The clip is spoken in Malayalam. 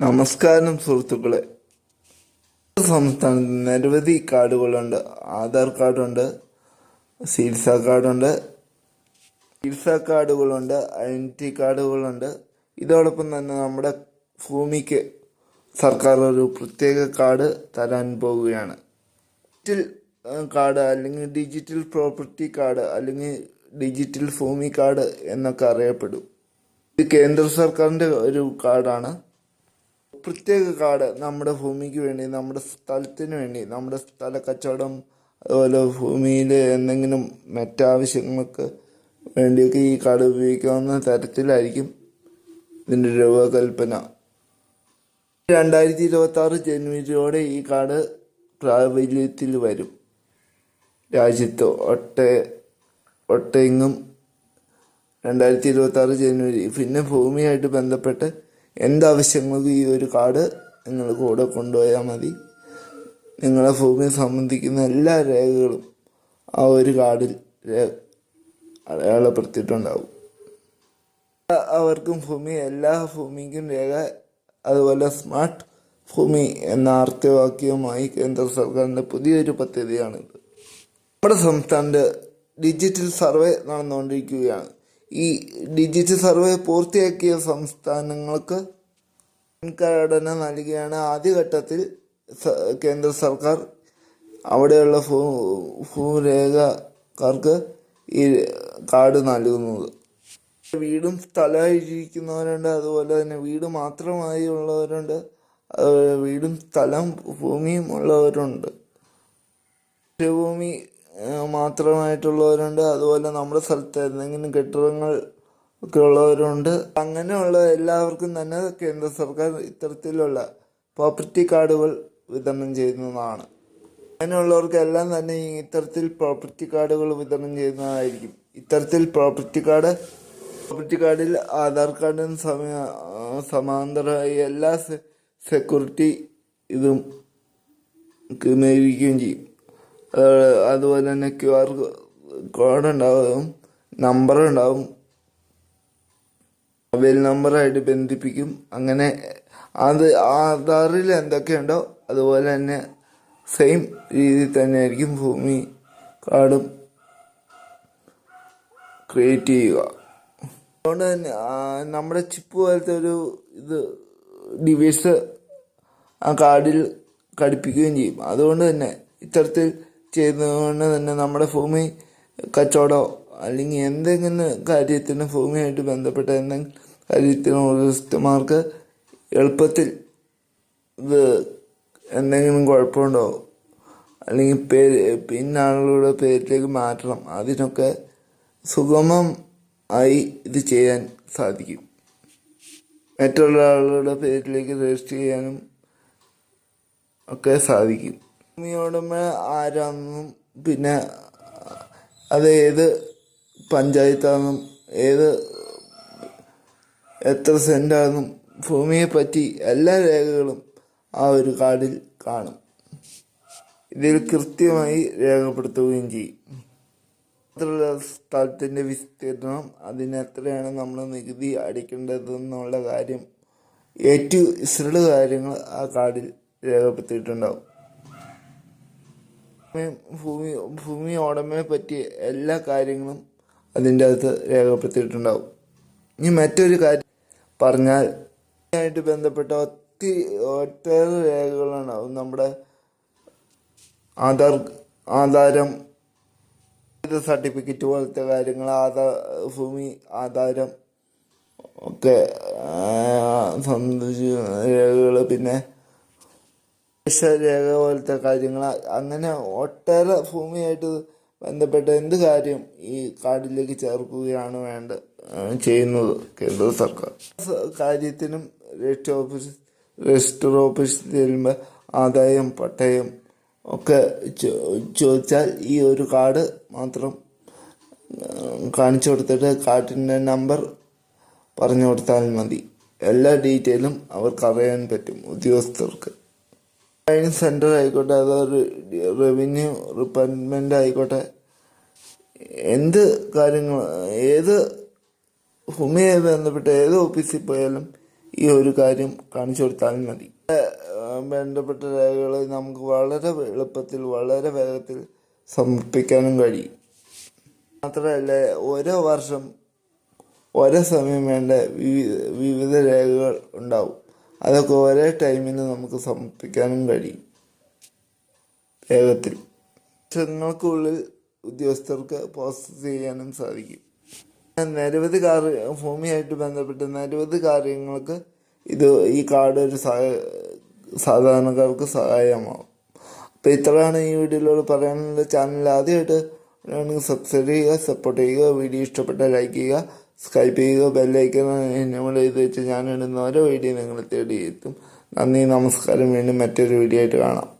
നമസ്കാരം സുഹൃത്തുക്കളെ. സംസ്ഥാനത്ത് നിരവധി കാർഡുകളുണ്ട്. ആധാർ കാർഡുണ്ട് ചികിത്സ കാർഡുണ്ട് ചികിത്സ കാർഡുകളുണ്ട് ഐഡന്റിറ്റി കാർഡുകളുണ്ട്. ഇതോടൊപ്പം തന്നെ നമ്മുടെ ഭൂമിക്ക് സർക്കാർ ഒരു പ്രത്യേക കാർഡ് തരാൻ പോവുകയാണ്. ഡിജിറ്റൽ കാർഡ് അല്ലെങ്കിൽ ഡിജിറ്റൽ പ്രോപ്പർട്ടി കാർഡ് അല്ലെങ്കിൽ ഡിജിറ്റൽ ഭൂമി കാർഡ് എന്നൊക്കെ അറിയപ്പെടും. ഇത് കേന്ദ്ര സർക്കാരിന്റെ ഒരു കാർഡാണ്. പ്രത്യേക കാർഡ് നമ്മുടെ ഭൂമിക്ക് വേണ്ടി നമ്മുടെ സ്ഥലത്തിന് വേണ്ടി നമ്മുടെ സ്ഥല കച്ചവടം അതുപോലെ ഭൂമിയിൽ എന്തെങ്കിലും മറ്റാവശ്യങ്ങൾക്ക് വേണ്ടിയൊക്കെ ഈ കാർഡ് ഉപയോഗിക്കാവുന്ന തരത്തിലായിരിക്കും ഇതിന്റെ രൂപകൽപ്പന. രണ്ടായിരത്തി ഇരുപത്തി ആറ് ജനുവരിയോടെ ഈ കാർഡ് പ്രാബല്യത്തിൽ വരും. രാജ്യത്ത് ഒട്ട ഒട്ടെങ്ങും രണ്ടായിരത്തി ഇരുപത്തി ആറ് ജനുവരി പിന്നെ ഭൂമിയായിട്ട് ബന്ധപ്പെട്ട് എന്താവശ്യങ്ങൾക്കും ഈ ഒരു കാർഡ് നിങ്ങൾ കൂടെ കൊണ്ടുപോയാൽ മതി. നിങ്ങളെ ഭൂമിയെ സംബന്ധിക്കുന്ന എല്ലാ രേഖകളും ആ ഒരു കാർഡിൽ അടയാളപ്പെടുത്തിയിട്ടുണ്ടാവും. അവർക്കും ഭൂമി എല്ലാ ഭൂമിക്കും രേഖ അതുപോലെ സ്മാർട്ട് ഭൂമി എന്ന ആർത്തവാക്യവുമായി കേന്ദ്ര സർക്കാരിന്റെ പുതിയൊരു പദ്ധതിയാണിത്. നമ്മുടെ സംസ്ഥാനത്ത് ഡിജിറ്റൽ സർവേ നടന്നുകൊണ്ടിരിക്കുകയാണ്. ഈ ഡിജിറ്റൽ സർവേ പൂർത്തിയാക്കിയ സംസ്ഥാനങ്ങൾക്ക് മുൻഗണന നൽകിയാണ്. ആദ്യഘട്ടത്തിൽ കേന്ദ്ര സർക്കാർ അവിടെയുള്ള ഭൂ ഭൂരേഖക്കാർക്ക് ഈ കാർഡ് നൽകുന്നത്. വീടും സ്ഥലമായി ജീവിക്കുന്നവരുണ്ട് അതുപോലെ തന്നെ വീട് മാത്രമായി ഉള്ളവരുണ്ട്. വീടും സ്ഥലം ഭൂമിയും ഉള്ളവരുണ്ട്. ഏഹ്, മാത്രമായിട്ടുള്ളവരുണ്ട്. അതുപോലെ നമ്മുടെ സ്ഥലത്ത് എന്തെങ്കിലും കെട്ടിടങ്ങൾ ഒക്കെ ഉള്ളവരുണ്ട്. അങ്ങനെയുള്ള എല്ലാവർക്കും തന്നെ കേന്ദ്ര സർക്കാർ ഇത്തരത്തിലുള്ള പ്രോപ്പർട്ടി കാർഡുകൾ വിതരണം ചെയ്യുന്നതാണ്. അങ്ങനെയുള്ളവർക്കെല്ലാം തന്നെ ഇത്തരത്തിൽ പ്രോപ്പർട്ടി കാർഡുകൾ വിതരണം ചെയ്യുന്നതായിരിക്കും. ഇത്തരത്തിൽ പ്രോപ്പർട്ടി കാർഡ് പ്രോപ്പർട്ടി കാർഡിൽ ആധാർ കാർഡിന് സമയ സമാന്തരമായി എല്ലാ സെക്യൂരിറ്റി ഇതും ക്രമീകരിക്കുകയും ചെയ്യും. അതുപോലെ തന്നെ ക്യു ആർ കോഡ് ഉണ്ടാവും നമ്പർ ഉണ്ടാവും മൊബൈൽ നമ്പറായിട്ട് ബന്ധിപ്പിക്കും. അങ്ങനെ അത് ആധാറിൽ എന്തൊക്കെയുണ്ടോ അതുപോലെ തന്നെ സെയിം രീതിയിൽ തന്നെ ആയിരിക്കും ഭൂമി കാർഡും ക്രിയേറ്റ് ചെയ്യുക. അതുകൊണ്ട് തന്നെ നമ്മുടെ ചിപ്പ് പോലത്തെ ഒരു ഇത് ഡിവൈസ് ആ കാർഡിൽ ഘടിപ്പിക്കുകയും ചെയ്യും. അതുകൊണ്ട് തന്നെ ഇത്തരത്തിൽ ചെയ്യുന്നതുകൊണ്ട് തന്നെ നമ്മുടെ ഭൂമി കച്ചവടമോ അല്ലെങ്കിൽ എന്തെങ്കിലും കാര്യത്തിന് ഭൂമിയായിട്ട് ബന്ധപ്പെട്ട എന്തെങ്കിലും കാര്യത്തിന് ഉദ്യോഗസ്ഥന്മാർക്ക് എളുപ്പത്തിൽ ഇത് എന്തെങ്കിലും കുഴപ്പമുണ്ടോ? അല്ലെങ്കിൽ പേര് പിന്നെ ആളുകളുടെ പേരിലേക്ക് മാറ്റണം. അതിനൊക്കെ സുഗമം ആയി ഇത് ചെയ്യാൻ സാധിക്കും. മറ്റുള്ള ആളുകളുടെ പേരിലേക്ക് രജിസ്റ്റർ ചെയ്യാനും ഒക്കെ സാധിക്കും. ഭൂമിയോടമ ആരാണെന്നും പിന്നെ അത് ഏത് പഞ്ചായത്താണെന്നും ഏത് എത്ര സെന്റാണെന്നും ഭൂമിയെ പറ്റി എല്ലാ രേഖകളും ആ ഒരു കാർഡിൽ കാണും. ഇതിൽ കൃത്യമായി രേഖപ്പെടുത്തുകയും ചെയ്യും. മാത്രമല്ല സ്ഥലത്തിന്റെ വിസ്തീർണം അതിനെത്രയാണ് നമ്മൾ നികുതി അടിക്കേണ്ടതെന്നുള്ള കാര്യം ഏറ്റവും ഇസ്രഡ് കാര്യങ്ങൾ ആ കാർഡിൽ രേഖപ്പെടുത്തിയിട്ടുണ്ടാവും. ഭൂമി ഭൂമി ഉടമയെ പറ്റിയ എല്ലാ കാര്യങ്ങളും അതിന്റെ അകത്ത് രേഖപ്പെടുത്തിയിട്ടുണ്ടാവും. ഇനി മറ്റൊരു കാര്യം പറഞ്ഞാൽ ആയിട്ട് ബന്ധപ്പെട്ട ഒത്തിരി ഒട്ടേറെ രേഖകളുണ്ടാവും നമ്മുടെ ആധാർ ആധാരം സർട്ടിഫിക്കറ്റ് പോലത്തെ കാര്യങ്ങൾ ആധാർ ഭൂമി ആധാരം ഒക്കെ സംബന്ധിച്ച് രേഖകൾ പിന്നെ രേഖ പോലത്തെ കാര്യങ്ങൾ അങ്ങനെ ഒട്ടേറെ ഭൂമിയായിട്ട് ബന്ധപ്പെട്ട എന്ത് കാര്യം ഈ കാർഡിലേക്ക് ചേർക്കുകയാണ് വേണ്ട ചെയ്യുന്നത് കേന്ദ്ര സർക്കാർ. കാര്യത്തിനും രജിസ്റ്റർ ഓഫീസ് രജിസ്റ്റർ ഓഫീസിൽ ചെല്ലുമ്പോൾ ആദായം പട്ടയം ഒക്കെ ചോദിച്ചാൽ ഈ ഒരു കാർഡ് മാത്രം കാണിച്ചു കൊടുത്തിട്ട് കാർഡിന്റെ നമ്പർ പറഞ്ഞു കൊടുത്താൽ മതി. എല്ലാ ഡീറ്റെയിലും അവർക്ക് അറിയാൻ പറ്റും ഉദ്യോഗസ്ഥർക്ക്. ട്രെയിനിങ് സെന്റർ ആയിക്കോട്ടെ അതൊരു റവന്യൂ ഡിപ്പാർട്ട്മെന്റ് ആയിക്കോട്ടെ എന്ത് കാര്യങ്ങൾ ഏത് ഭൂമിയായി ബന്ധപ്പെട്ട ഏത് ഓഫീസിൽ പോയാലും ഈ ഒരു കാര്യം കാണിച്ചു കൊടുത്താൽ മതി. ബന്ധപ്പെട്ട രേഖകൾ നമുക്ക് വളരെ എളുപ്പത്തിൽ വളരെ വേഗത്തിൽ സമർപ്പിക്കാനും കഴിയും. മാത്രമല്ല ഓരോ വർഷം ഓരോ സമയം വേണ്ട വിവിധ രേഖകൾ ഉണ്ടാവും. അതൊക്കെ ഒരേ ടൈമിന് നമുക്ക് സമർപ്പിക്കാനും കഴിയും. വേഗത്തിൽ. വർഷങ്ങൾക്കുള്ളിൽ ഉദ്യോഗസ്ഥർക്ക് പ്രോസസ് ചെയ്യാനും സാധിക്കും. നിരവധി കാര്യ ഭൂമിയായിട്ട് ബന്ധപ്പെട്ട് നിരവധി കാര്യങ്ങൾക്ക് ഇത് ഈ കാർഡ് ഒരു സാധാരണക്കാർക്ക് സഹായമാവും. അപ്പോൾ ഇത്രയാണ് ഈ വീഡിയോയിലൂടെ പറയാനുള്ള ചാനൽ ആദ്യമായിട്ട് സബ്സ്ക്രൈബ് ചെയ്യുക സപ്പോർട്ട് ചെയ്യുക വീഡിയോ ഇഷ്ടപ്പെട്ട ലൈക്ക് ചെയ്യുക. സ്കൈപ്പ് ചെയ്യുക ബെല്ലൈക്കൻ നമ്മൾ ചെയ്ത് വെച്ച് ഞാൻ ഇടുന്ന ഓരോ വീഡിയോ നിങ്ങൾ തേടി എത്തും നന്ദി നമസ്കാരം. വീണ്ടും മറ്റൊരു വീഡിയോ ആയിട്ട് കാണാം.